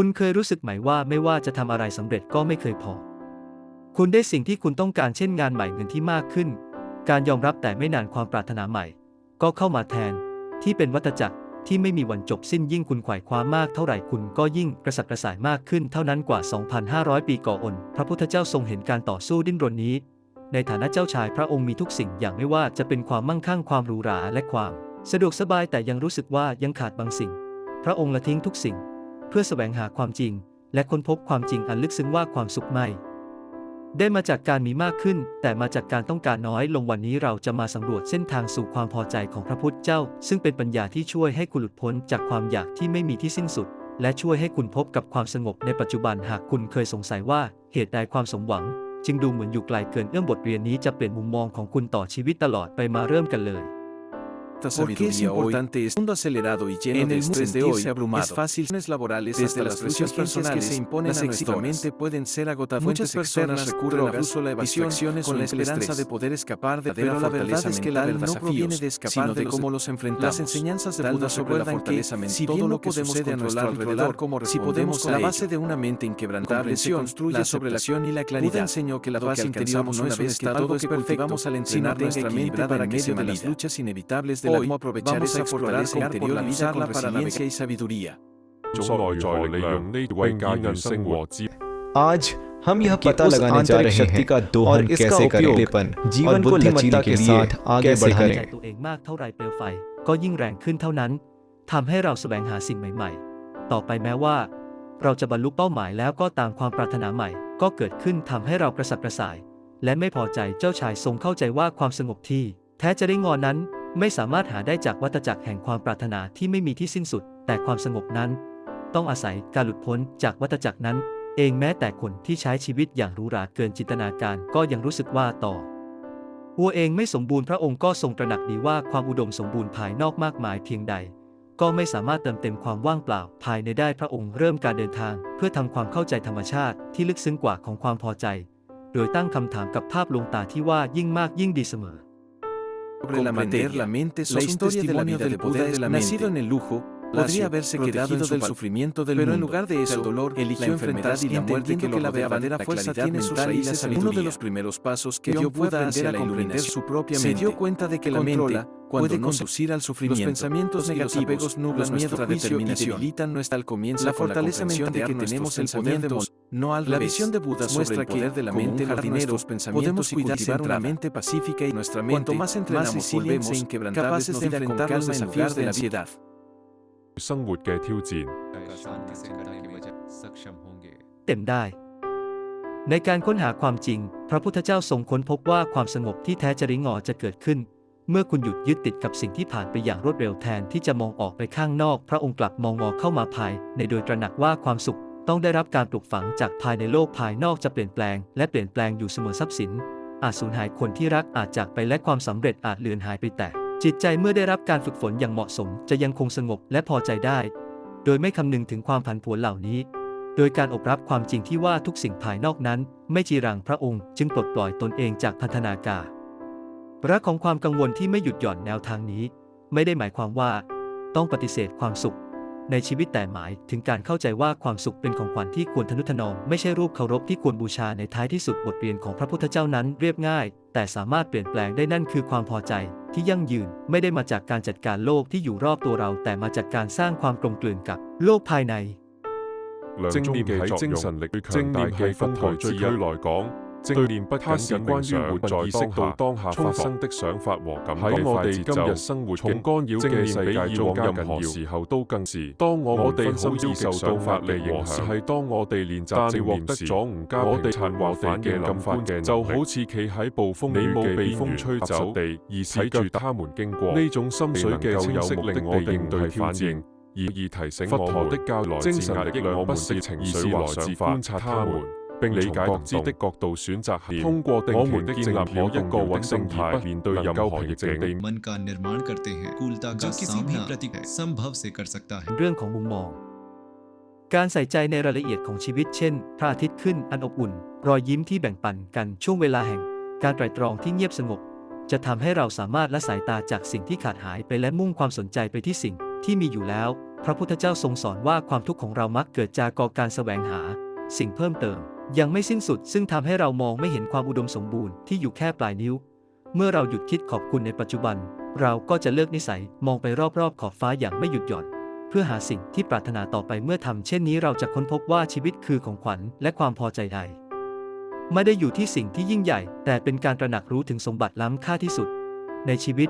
คุณเคยรู้สึกไหมว่าไม่ว่าจะทำอะไรสำเร็จก็ไม่เคยพอ คุณได้สิ่งที่คุณต้องการเช่นงานใหม่เงินที่มากขึ้น การยอมรับแต่ไม่นานความปรารถนาใหม่ ก็เข้ามาแทน ที่เป็นวัฏจักรที่ไม่มีวันจบสิ้นยิ่งคุณขวายคว้ามากเท่าไหร่คุณก็ยิ่งกระสับกระส่ายมากขึ้นเท่านั้นกว่า 2,500 ปีก่อนพระพุทธเจ้าทรงเห็นการต่อสู้ดิ้นรนนี้ ในฐานะเจ้าชายพระองค์มีทุกสิ่งอย่างไม่ว่าจะเป็นความมั่งคั่งความหรูหราและความ สะดวกสบายแต่ยังรู้สึกว่ายังขาดบางสิ่ง พระองค์ละทิ้งทุกสิ่ง เพื่อแสวงหาความจริง และค้นพบความจริงอันลึกซึ้งว่าความสุขไม่ ได้มาจากการมีมากขึ้น แต่มาจากการต้องการน้อยลงวันนี้เราจะมาสำรวจเส้นทางสู่ความพอใจของพระพุทธเจ้า ซึ่งเป็นปัญญาที่ช่วยให้คุณหลุดพ้นจากความอยากที่ไม่มีที่สิ้นสุด และช่วยให้คุณพบกับความสงบในปัจจุบันหากคุณเคยสงสัยว่าเหตุใดความสมหวัง จึงดูเหมือนอยู่ไกลเกินเอื้อมบทเรียนนี้จะเปลี่ยนมุมมองของคุณต่อชีวิตตลอดไปมาเริ่มกันเลย ¿Por qué es sabiduría hoy, importante este mundo acelerado y lleno En de el mundo estrés de hoy, abrumado. es fácil laborales Desde hasta las presión frustraciones que personales se imponen las exitosamente mente pueden ser agotadoras. Muchas personas recurren al uso de la evasión con la esperanza de poder escapar de Pero la verdad es que el no proviene de escapar sino de de cómo los enfrentamos. Las enseñanzas de Buda sobre la fortaleza mental, si todo bien lo que podemos sucede a nuestro alrededor, cómo si podemos la base de una mente inquebrantable se construye la sobre la aceptación y la Buda claridad. enseñó que la paz que interior no una es un estado que cultivamos al entrenar nuestra mente para que medio de de las luchas inevitables de la cómo aprovechar vamos esa fortaleza interior y usarla para la y sabiduría. आज हम यह पता लगाने जा रहे हैं का दोहन कैसे करें जीवन को लचीला के साथ आगे बढ़ाने ตัวเองมากเท่าไรเปลวไฟก็ยิ่งแรงขึ้นเท่านั้นทำให้เราแสวงหาสิ่งใหม่ๆ ต่อไปแม้ว่า เราจะบรรลุเป้าหมายแล้วก็ตามความปรารถนาใหม่ ก็เกิดขึ้นทำให้เรากระสับกระส่าย และไม่พอใจเจ้าชายทรงเข้าใจว่าความสงบที่ แท้จะได้งอนั้น ไม่สามารถหาได้จากวัฏจักรแห่งความปรารถนาที่ไม่มีที่สิ้นสุด แต่ความสงบนั้น ต้องอาศัยการหลุดพ้นจากวัฏจักรนั้น เองแม้แต่คนที่ใช้ชีวิตอย่างหรูหราเกินจินตนาการก็ยังรู้สึกว่าต่อวัวเองไม่สมบูรณ์พระองค์ก็ทรงตระหนักดีว่าความอุดมสมบูรณ์ภายนอกมากมายเพียงใด ก็ไม่สามารถเติมเต็มความว่างเปล่าภายในได้พระองค์เริ่มการเดินทาง เพื่อทำความเข้าใจธรรมชาติที่ลึกซึ้งกว่าของความพอใจ โดยตั้งคำถามกับภาพลวงตาที่ว่ายิ่งมากยิ่งดีเสมอ Comprender materia, la mente la sos un historia de la testimonio vida del del poder Buda de la nacido mente. en el lujo, Lacio, podría haberse quedado protegido en su del pal- sufrimiento del pero en mundo, lugar de del eso, dolor, eligió la enfrentar enfermedad y la muerte entendiendo que que lo la rodeaba, verdadera la fuerza claridad tiene sus mental y la raíces en sabiduría. uno Uno de de los los primeros pasos que que dio dio Buda Buda hacia hacia la la comprender iluminación. su propia Se mente. dio cuenta de que la mente Controla cuando puede no se- conducir al Los sufrimiento. pensamientos y los negativos apegos nublan los nuestro nuestro juicio y determinación. debilitan nuestra al comienzo La con fortaleza comprensión mental que nuestros tenemos el poder de pensamientos, mol- no al La revés. visión de Buda sobre muestra el poder que, de la como mente un jardinero, nuestros pensamientos podemos y cuidar cultivar centrada. una mente pacífica y nuestra mente Cuanto más entrenamos, más resilientes volvemos e inquebrantables capaces nos de vida con enfrentar calma los en desafíos lugar de de la la ansiedad. 生活嘅挑战。 เต็มได้ ในการค้นหาความจริง พระพุทธเจ้าทรงค้นพบว่าความสงบที่แท้จริงอจะเกิดขึ้น เมื่อคุณหยุดยึดติดกับสิ่งที่ผ่านไปอย่างรวดเร็วแทนที่จะมองออกไปข้างนอก พระองค์กลับมองงอเข้ามาภาย ในโดยตระหนักว่าความสุข ต้องได้รับการปลูกฝังจากภายในโลกภายนอกจะเปลี่ยนแปลง และเปลี่ยนแปลงอยู่เสมอทรัพย์สิน อาจสูญหายคนที่รักอาจจากไปและความสำเร็จอาจเลือนหายไปแต่ จิตใจเมื่อได้รับการฝึกฝนอย่างเหมาะสม จะยังคงสงบและพอใจได้ โดยไม่คำนึงถึงความผันผวนเหล่านี้ โดยการอบรับความจริงที่ว่าทุกสิ่งภายนอกนั้น ไม่จีรังพระองค์ จึงปลดปล่อยตนเองจากพันธนาการรักของความกังวลที่ไม่หยุดหย่อนแนวทางนี้ ไม่ได้หมายความว่า ต้องปฏิเสธความสุข ในชีวิตแต่หมายถึงการเข้าใจว่าความสุขเป็นของขวัญที่ควรทนุถนอมไม่ใช่รูปเคารพที่ควรบูชาในท้ายที่สุดบทเรียนของพระพุทธเจ้านั้นเรียบง่าย แต่สามารถเปลี่ยนแปลงได้นั่นคือความพอใจ ที่ยั่งยืนไม่ได้มาจากการจัดการโลกที่อยู่รอบตัวเรา แต่มาจากการสร้างความกลมกลืนกับโลกภายใน 正念喺精神力正念系分台最区来讲， 正念不僅僅關於活在意識到當下發生的想法和感覺我哋今日生活嘅干擾嘅世界以往任何時候都更是。當我哋好易受到法力影響，係當我哋練習正念時，我哋撐我哋嘅諗法嘅就好似企喺暴風雨嘅被風吹走地，而睇住他們經過。呢種心水嘅清晰令我哋應對挑戰。而以提醒佛陀的教來精神力量不是情绪或想法，觀察他們并理解觉知的角度选择后，通过定期的建立可一个稳定态，面对任何逆境地 मन का निर्माण करते हैं कूलता का सामना संभव से कर सकता है เรื่องของมุมมอง การใส่ใจในรายละเอียดของชีวิตเช่น พระอาทิตย์ขึ้นอันอบอุ่น รอยยิ้มที่แบ่งปันกันช่วงเวลาแห่ง การไตรตรองที่เงียบสงบ จะทำให้เราสามารถละสายตาจากสิ่งที่ขาดหายไปและมุ่งความสนใจไปที่สิ่งที่มีอยู่แล้ว พระพุทธเจ้าทรงสอนว่าความทุกข์ของเรามักเกิดจากกการแสวงหา สิ่งเพิ่มเติม ยังไม่สิ้นสุดซึ่งทำให้เรามองไม่เห็นความอุดมสมบูรณ์ที่อยู่แค่ปลายนิ้ว เมื่อเราหยุดคิดขอบคุณในปัจจุบัน เราก็จะเลิกนิสัยมองไปรอบๆ ขอบฟ้าอย่างไม่หยุดหย่อน เพื่อหาสิ่งที่ปรารถนาต่อไปเมื่อทำเช่นนี้เราจะค้นพบว่าชีวิตคือของขวัญและความพอใจใดไม่ได้อยู่ที่สิ่งที่ยิ่งใหญ่ แต่เป็นการตระหนักรู้ถึงสมบัติล้ำค่าที่สุด ในชีวิต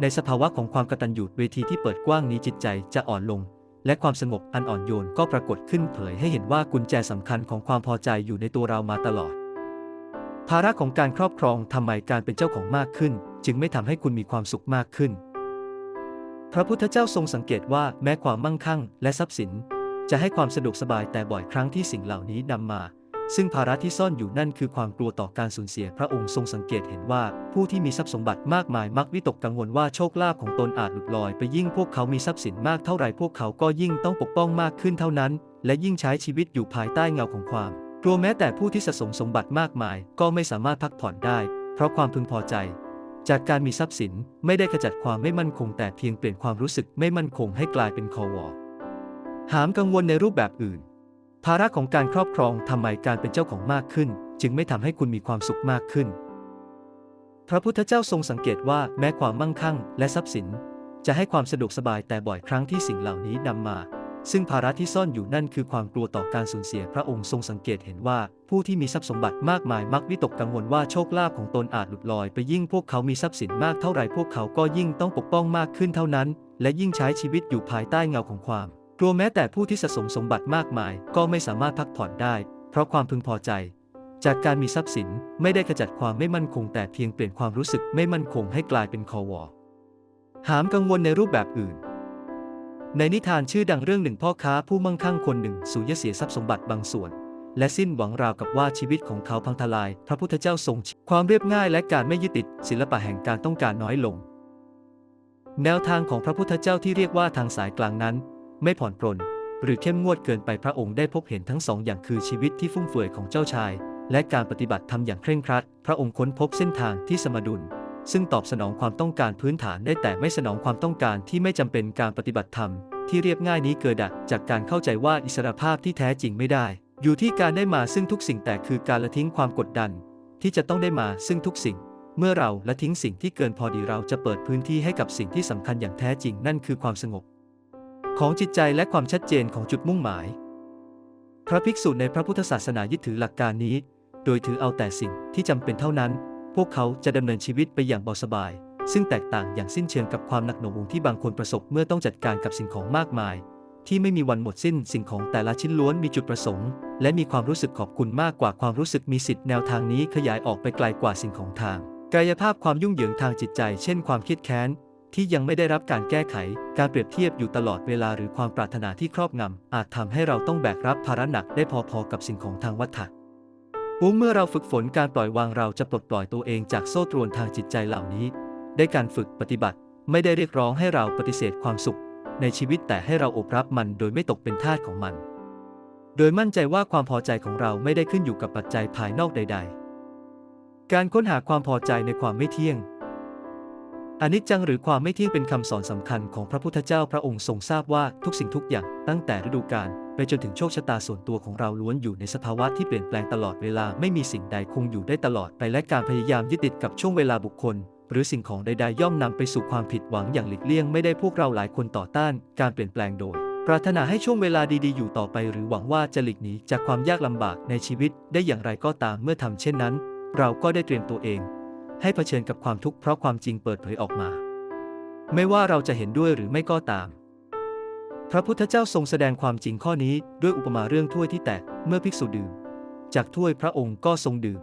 ในสภาวะของความกตัญญูเวทีที่เปิดกว้างนี้จิตใจจะอ่อนลง และความสงบอันอ่อนโยนก็ปรากฏขึ้นเผยให้เห็นว่ากุญแจสำคัญของความพอใจอยู่ในตัวเรามาตลอด ภาระของการครอบครองทำไมการเป็นเจ้าของมากขึ้น จึงไม่ทำให้คุณมีความสุขมากขึ้น พระพุทธเจ้าทรงสังเกตว่าแม้ความมั่งคั่ง และทรัพย์สิน จะให้ความสะดวกสบายแต่บ่อยครั้งที่สิ่งเหล่านี้นำมา ซึ่งภาระที่ซ่อนอยู่นั่นคือความกลัวต่อการสูญเสียพระองค์ทรงสังเกตเห็นว่า ผู้ที่มีทรัพย์สมบัติมากมายมักวิตกกังวลว่าโชคลาภของตนอาจหลุดลอยไปยิ่งพวกเขามีทรัพย์สินมากเท่าไหร่พวกเขาก็ยิ่งต้องปกป้องมากขึ้นเท่านั้น และยิ่งใช้ชีวิตอยู่ภายใต้เงาของความ กลัวแม้แต่ผู้ที่สะสมสมบัติมากมาย ก็ไม่สามารถพักผ่อนได้ เพราะความพึงพอใจ จากการมีทรัพย์สินไม่ได้ขจัดความไม่มั่นคงแต่เพียงเปลี่ยนความรู้สึกไม่มั่นคงให้กลายเป็นคอวอหามกังวลในรูปแบบอื่น ภาระของการครอบครองทำไมการเป็นเจ้าของมากขึ้น จึงไม่ทำให้คุณมีความสุขมากขึ้น พระพุทธเจ้าทรงสังเกตว่าแม้ความมั่งคั่ง และทรัพย์สิน จะให้ความสะดวกสบายแต่บ่อยครั้งที่สิ่งเหล่านี้นำมา ซึ่งภาระที่ซ่อนอยู่นั่นคือความกลัวต่อการสูญเสียพระองค์ทรงสังเกตเห็นว่า ผู้ที่มีทรัพย์สมบัติมากมายมักวิตกกังวลว่าโชคลาภของตนอาจหลุดลอยไปยิ่งพวกเขามีทรัพย์สินมากเท่าไรพวกเขาก็ยิ่งต้องปกป้องมากขึ้นเท่านั้น และยิ่งใช้ชีวิตอยู่ภายใต้เงาของความ กลัวแม้แต่ผู้ที่สะสมสมบัติมากมาย ก็ไม่สามารถพักผ่อนได้ เพราะความพึงพอใจ จากการมีทรัพย์สินไม่ได้ขจัดความไม่มั่นคงแต่เพียงเปลี่ยนความรู้สึกไม่มั่นคงให้กลายเป็นคอวอหามกังวลในรูปแบบอื่น ในนิทานชื่อดังเรื่องหนึ่งพ่อค้าผู้มั่งคั่งคนหนึ่งสูญเสียทรัพย์สมบัติบางส่วน และสิ้นหวังราวกับว่าชีวิตของเขาพังทลาย พระพุทธเจ้าทรงความเรียบง่ายและการไม่ยึดติดศิลปะแห่งการต้องการน้อยลง แนวทางของพระพุทธเจ้าที่เรียกว่าทางสายกลางนั้น ไม่ผ่อนปรน หรือเข้มงวดเกินไปพระองค์ได้พบเห็นทั้งสองอย่างคือชีวิตที่ฟุ่มเฟือยของเจ้าชาย และการปฏิบัติธรรมอย่างเคร่งครัด พระองค์ค้นพบเส้นทางที่สมดุล ซึ่งตอบสนองความต้องการพื้นฐานได้แต่ไม่สนองความต้องการที่ไม่จำเป็นการปฏิบัติธรรมที่เรียบง่ายนี้เกิดจากการเข้าใจว่าอิสรภาพที่แท้จริงไม่ได้ อยู่ที่การได้มาซึ่งทุกสิ่งแต่คือการละทิ้งความกดดัน ที่จะต้องได้มาซึ่งทุกสิ่ง เมื่อเราละทิ้งสิ่งที่เกินพอดีเราจะเปิดพื้นที่ให้กับสิ่งที่สำคัญอย่างแท้จริงนั่นคือความสงบ ของจิตใจและความชัดเจนของจุดมุ่งหมาย พระภิกษุในพระพุทธศาสนายึดถือหลักการนี้ โดยถือเอาแต่สิ่งที่จำเป็นเท่านั้น พวกเขาจะดำเนินชีวิตไปอย่างเบาสบาย ซึ่งแตกต่างอย่างสิ้นเชิงกับความหนักหน่วงที่บางคนประสบเมื่อต้องจัดการกับสิ่งของมากมาย ที่ไม่มีวันหมดสิ้นสิ่งของแต่ละชิ้นล้วนมีจุดประสงค์ และมีความรู้สึกขอบคุณมากกว่าความรู้สึกมีสิทธิ์แนวทางนี้ขยายออกไปไกลกว่าสิ่งของทาง กายภาพความยุ่งเหยิงทางจิตใจ เช่น ความคิดแค้น ที่ยังไม่ได้รับการแก้ไข การเปรียบเทียบอยู่ตลอดเวลาหรือความปรารถนาที่ครอบงำ อาจทำให้เราต้องแบกรับภาระหนักได้พอๆกับสิ่งของทางวัฏฏะปุ๊เมื่อเราฝึกฝนการปล่อยวางเราจะปลดปล่อยตัวเองจากโซ่ตรวนทางจิตใจเหล่านี้ ได้การฝึกปฏิบัติ ไม่ได้เรียกร้องให้เราปฏิเสธความสุข ในชีวิตแต่ให้เราอบรับมันโดยไม่ตกเป็นทาสของมัน โดยมั่นใจว่าความพอใจของเราไม่ได้ขึ้นอยู่กับปัจจัยภายนอกใด ๆ การค้นหาความพอใจในความไม่เที่ยง อนิจจังหรือความไม่เที่ยงเป็นคำสอนสำคัญของพระพุทธเจ้าพระองค์ทรงทราบว่าทุกสิ่งทุกอย่างตั้งแต่ฤดูกาลไปจนถึงโชคชะตาส่วนตัวของเราล้วนอยู่ในสภาวะที่เปลี่ยนแปลงตลอดเวลาไม่มีสิ่งใดคงอยู่ได้ตลอดไปและการพยายามยึดติดกับช่วงเวลาบุคคล หรือสิ่งของใดๆย่อมนำไปสู่ความผิดหวังอย่างหลีกเลี่ยงไม่ได้พวกเราหลายคนต่อต้าน การเปลี่ยนแปลงโดย ปรารถนาให้ช่วงเวลาดีๆ อยู่ต่อไป หรือหวังว่าจะหลีกหนีจากความยากลำบากในชีวิต ได้อย่างไรก็ตามเมื่อทำเช่นนั้น เราก็ได้เตรียมตัวเอง ให้เผชิญกับความทุกข์เพราะความจริงเปิดเผยออกมา ไม่ว่าเราจะเห็นด้วยหรือไม่ก็ตาม พระพุทธเจ้าทรงแสดงความจริงข้อนี้ด้วยอุปมาเรื่องถ้วยที่แตกเมื่อภิกษุดื่ม จากถ้วยพระองค์ก็ทรงดื่ม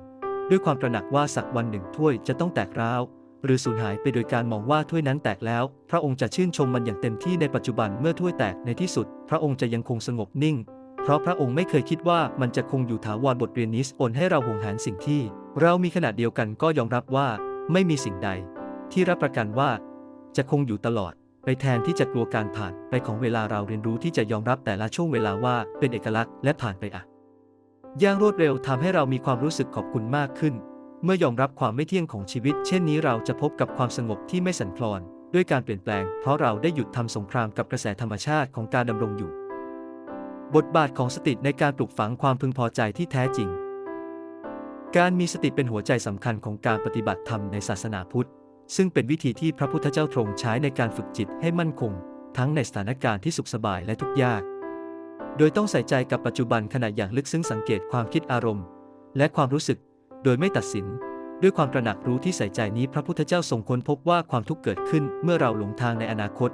ด้วยความตระหนักว่าสักวันหนึ่งถ้วยจะต้องแตกร้าวหรือสูญหายไปโดยการมองว่าถ้วยนั้นแตกแล้ว พระองค์จะชื่นชมมันอย่างเต็มที่ในปัจจุบันเมื่อถ้วยแตกในที่สุด พระองค์จะยังคงสงบนิ่ง เพราะพระองค์ไม่เคยคิดว่ามันจะคงอยู่ถาวรบทเรียนนี้โอนให้เราห่วงแหาสิ่งที่ เรามีขนาดเดียวกันก็ยอมรับว่าไม่มีสิ่งใด ที่รับประกันว่า จะคงอยู่ตลอด ไปแทนที่จะกลัวการผ่านไปของเวลาเราเรียนรู้ที่จะยอมรับแต่ละช่วงเวลาว่าเป็นเอกลักษณ์และผ่านไปอะอย่างรวดเร็วทำให้เรามีความรู้สึกขอบคุณมากขึ้น เมื่อยอมรับความไม่เที่ยงของชีวิต เช่นนี้เราจะพบกับความสงบที่ไม่สั่นคลอน ด้วยการเปลี่ยนแปลง เพราะเราได้หยุดทำสงครามกับกระแสธรรมชาติของการดำรงอยู่ บทบาทของสติในการปลูกฝังความพึงพอใจที่แท้จริง การมีสติเป็นหัวใจสำคัญของการปฏิบัติธรรมในศาสนาพุทธ ซึ่งเป็นวิธีที่พระพุทธเจ้าทรงใช้ในการฝึกจิตให้มั่นคง ทั้งในสถานการณ์ที่สุขสบายและทุกข์ยาก โดยต้องใส่ใจกับปัจจุบันขณะอย่างลึกซึ้งสังเกตความคิดอารมณ์ และความรู้สึก โดยไม่ตัดสิน ด้วยความตระหนักรู้ที่ใส่ใจนี้พระพุทธเจ้าทรงค้นพบว่าความทุกข์เกิดขึ้นเมื่อเราหลงทางในอนาคต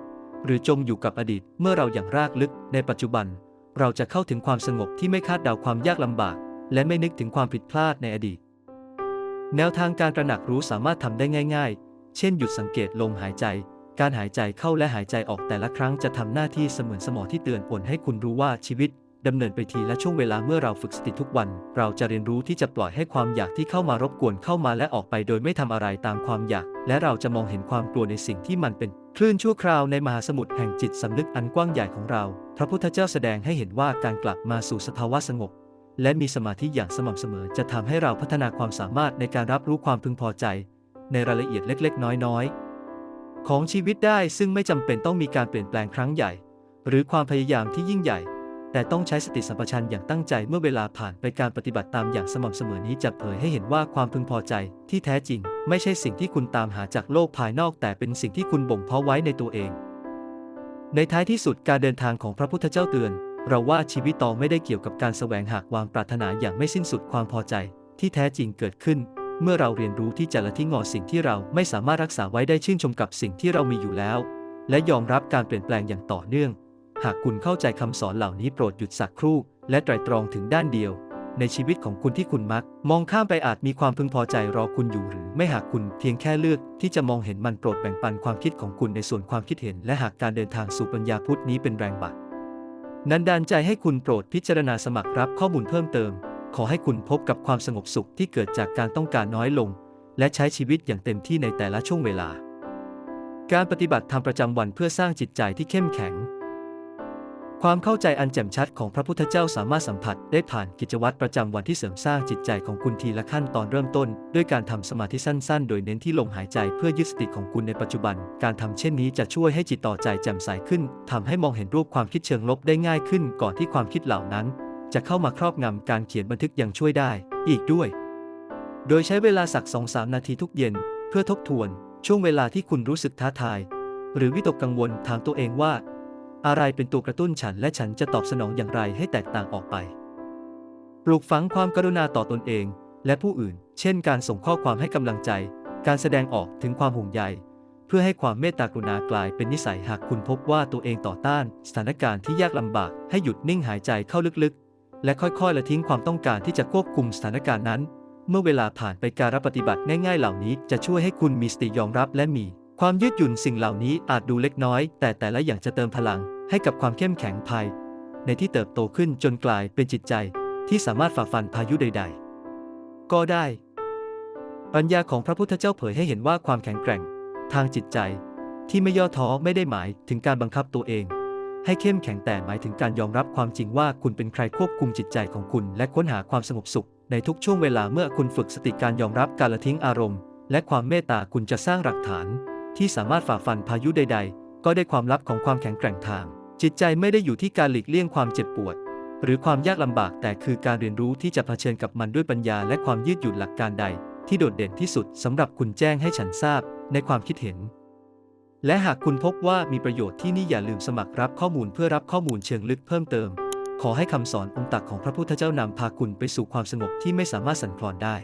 หรือจมอยู่กับอดีตเมื่อเราอย่างรากลึกในปัจจุบัน เราจะเข้าถึงความสงบที่ไม่คาดเดาความยากลำบาก และไม่นึกถึงความผิดพลาดในอดีต แนวทางการตระหนักรู้สามารถทำได้ง่าย ๆ เช่นหยุดสังเกตลมหายใจ การหายใจเข้าและหายใจออกแต่ละครั้งจะทำหน้าที่เสมือนสมอที่เตือนผลให้คุณรู้ว่าชีวิตดำเนินไปทีละช่วงเวลาเมื่อเราฝึกสติทุกวัน เราจะเรียนรู้ที่จะปล่อยให้ความอยากที่เข้ามารบกวนเข้ามาและออกไปโดยไม่ทำอะไรตามความอยาก และเราจะมองเห็นความกลัวในสิ่งที่มันเป็น คลื่นชั่วคราวในมหาสมุทรแห่งจิตสำนึกอันกว้างใหญ่ของเรา พระพุทธเจ้าแสดงให้เห็นว่าการกลับมาสู่สภาวะสงบ และมีสมาธิอย่างสม่ำเสมอ จะทำให้เราพัฒนาความสามารถในการรับรู้ความพึงพอใจ ในรายละเอียดเล็กๆ น้อยๆ ของชีวิตได้ซึ่งไม่จำเป็นต้องมีการเปลี่ยนแปลงครั้งใหญ่ หรือความพยายามที่ยิ่งใหญ่ แต่ต้องใช้สติสัมปชัญญะอย่างตั้งใจเมื่อเวลาผ่านไปการปฏิบัติตามอย่างสม่ำเสมอนี้จะเผยให้เห็นว่าความพึงพอใจที่แท้จริง ไม่ใช่สิ่งที่คุณตามหาจากโลกภายนอก แต่เป็นสิ่งที่คุณบ่มเพาะไว้ในตัวเอง ในท้ายที่สุดการเดินทางของพระพุทธเจ้าเตือน เราว่าชีวิตต่อไม่ได้เกี่ยวกับการแสวงหาความปรารถนาอย่างไม่สิ้นสุดความพอใจ ที่แท้จริงเกิดขึ้น เมื่อเราเรียนรู้ที่จะละทิ้งงอสิ่งที่เราไม่สามารถรักษาไว้ได้ชื่นชมกับสิ่งที่เรามีอยู่แล้ว และยอมรับการเปลี่ยนแปลงอย่างต่อเนื่อง หากคุณเข้าใจคำสอนเหล่านี้โปรดหยุดสักครู่ และไตรตรองถึงด้านเดียว ในชีวิตของคุณที่คุณมัก มองข้ามไปอาจมีความพึงพอใจรอคุณอยู่หรือ ไม่หากคุณเพียงแค่เลือก ที่จะมองเห็นมันโปรดแบ่งปันความคิดของคุณในส่วนความคิดเห็น และหากการเดินทางสู่ปัญญาพุทธนี้เป็นแรงบั นันดานใจให้คุณโปรดพิจารณาสมัครรับข้อมูลเพิ่มเติม ขอให้คุณพบกับความสงบสุขที่เกิดจากการต้องการน้อยลง และใช้ชีวิตอย่างเต็มที่ในแต่ละช่วงเวลา การปฏิบัติธรรมประจำวันเพื่อสร้างจิตใจที่เข้มแข็ง ความเข้าใจอันแจ่มชัดของพระพุทธเจ้าสามารถสัมผัสได้ผ่านกิจวัตรประจำวันที่เสริมสร้างจิตใจของคุณทีละขั้นตอนเริ่มต้น ด้วยการทำสมาธิสั้นๆ โดยเน้นที่ลมหายใจเพื่อยึดสติของคุณในปัจจุบัน การทำเช่นนี้จะช่วยให้จิตต่อใจแจ่มใสขึ้นทำให้มองเห็นรูปความคิดเชิงลบได้ง่ายขึ้น ก่อนที่ความคิดเหล่านั้น จะเข้ามาครอบงำการเขียนบันทึกยังช่วยได้ อีกด้วย โดยใช้เวลาสัก 2-3 นาทีทุกเย็น เพื่อทบทวน ช่วงเวลาที่คุณรู้สึกท้าทาย หรือวิตกกังวลถามตัวเองว่า อะไรเป็นตัวกระตุ้นฉันและฉันจะตอบสนองอย่างไรให้แตกต่างออกไป ปลูกฝังความกรุณาต่อตนเอง และผู้อื่น เช่น การส่งข้อความให้กำลังใจ การแสดงออกถึงความห่วงใย เพื่อให้ความเมตตากรุณากลายเป็นนิสัยหากคุณพบว่าตัวเองต่อต้าน สถานการณ์ที่ยากลำบากให้หยุดนิ่งหายใจเข้าลึกๆ และค่อยๆละทิ้งความต้องการที่จะควบคุมสถานการณ์นั้น เมื่อเวลาผ่านไปการรับปฏิบัติง่ายๆ เหล่านี้จะช่วยให้คุณมีสติยอมรับและมี ความยืดหยุ่นสิ่งเหล่านี้อาจดูเล็กน้อย แต่แต่ละอย่างจะเติมพลังให้กับความเข้มแข็งภายในที่เติบโตขึ้นจนกลายเป็นจิตใจที่สามารถฝ่าฟันพายุใด ๆ ก็ได้ ปัญญาของพระพุทธเจ้าเผยให้เห็นว่าความแข็งแกร่ง ทางจิตใจ ที่ไม่ย่อท้อไม่ได้หมายถึงการบังคับตัวเอง ให้เข้มแข็งแต่หมายถึงการยอมรับความจริงว่าคุณเป็นใครควบคุมจิตใจของคุณ และค้นหาความสงบสุข ในทุกช่วงเวลาเมื่อคุณฝึกสติการยอมรับการละทิ้งอารมณ์ และความเมตตาคุณจะสร้างหลักฐาน ที่สามารถฝ่าฟันพายุใด ๆ ก็ได้ความลับของความแข็งแกร่งทาง จิตใจไม่ได้อยู่ที่การหลีกเลี่ยงความเจ็บปวด หรือความยากลำบากแต่คือการเรียนรู้ที่จะเผชิญกับมันด้วยปัญญาและความยืดหยุ่นหลักการใด ที่โดดเด่นที่สุดสำหรับคุณแจ้งให้ฉันทราบในความคิดเห็น และหากคุณพบว่ามีประโยชน์ที่นี่อย่าลืมสมัครรับข้อมูลเพื่อรับข้อมูลเชิงลึกเพิ่มเติม ขอให้คำสอนองค์ตักของพระพุทธเจ้านำพาคุณไปสู่ความสงบที่ไม่สามารถสั่นคลอนได้